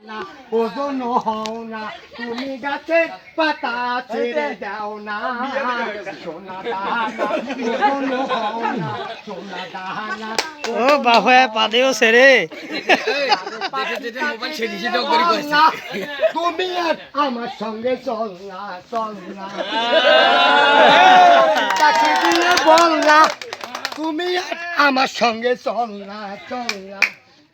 না ওজন হও না তুমি গাছের পাতা ছেড়ে দাও না। সোনা দাহানা ওজন হও না সোনা দাহানা ও বাবা পাদেও সেরে না, তুমি আর আমার সঙ্গে চল না চল না। তাকে দিয়ে বল না। তুমি আর আমার সঙ্গে চল না চল না।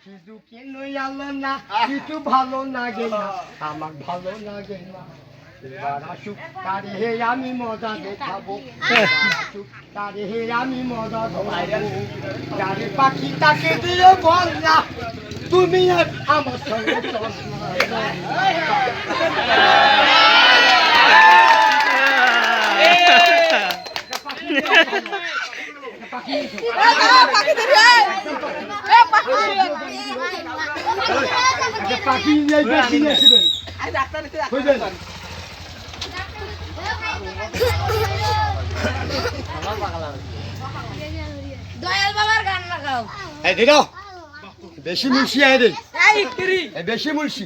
শুধু কেন আলো না কিছু ভালো লাগে না আমার ভালো লাগে না আমি মজা দেখাবো আসুক হে আমি মজা যারে পাখি তাকে দিয়ে বল না তুমি আর আমার পাখি নিয়ে বেশি নিয়েছিলেন বুঝলেন দয়াল বাবার গান লাগাও এই দিল বেশি মুলসি আয় রে বেশি মুলসি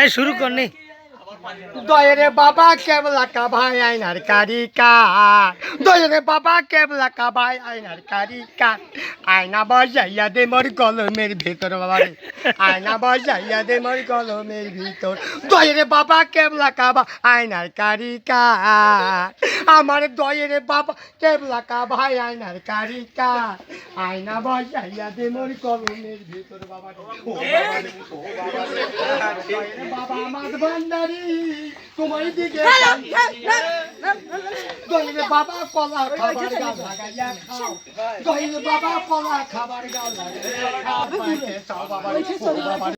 এই শুরু করনি দয়রে বাবা কেবলা কা ভাই আইনার কারিকা। দয়রে বাবা কেবলা কা ভাই আইনার কারিকা। আয়না বাজাইয়া দে মোর কলমের ভিতর বাবা রে। আয়না বাজাইয়া দে মোর কলমের ভিতর। দয়রে বাবা কেবলা কা ভাই আয়নার কারিকা। আমার দয়রে বাবা কেবলা কা ভাই আয়নার কারিকা। আয়না বাজাইয়া দে মোর কলমের ভিতর বাবা রে। ও বাবা রে ও বাবা রে বাবা আমার ভান্ডারি তোমার দিকে দহিলে বাবা কলা খাবার গাল লাগাইয়া খাও দইলে বাবা কলা খাবার গাল লাগাইয়া খাও বাবা।